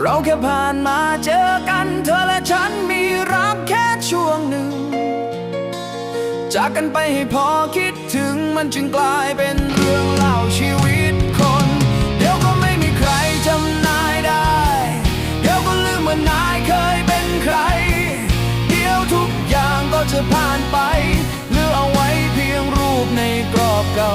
เราแค่ผ่านมาเจอกันเธอและฉันมีรักแค่ช่วงหนึ่ง จากกันไปให้พอคิดถึงมันจึงกลายเป็นเรื่องเล่าชีวิตคน เดี๋ยวก็ไม่มีใครจำนายได้ เดี๋ยวก็ลืมว่านายเคยเป็นใคร เดี๋ยวทุกอย่างก็จะผ่านไปเหลือเอาไว้เพียงรูปในกรอบเก่า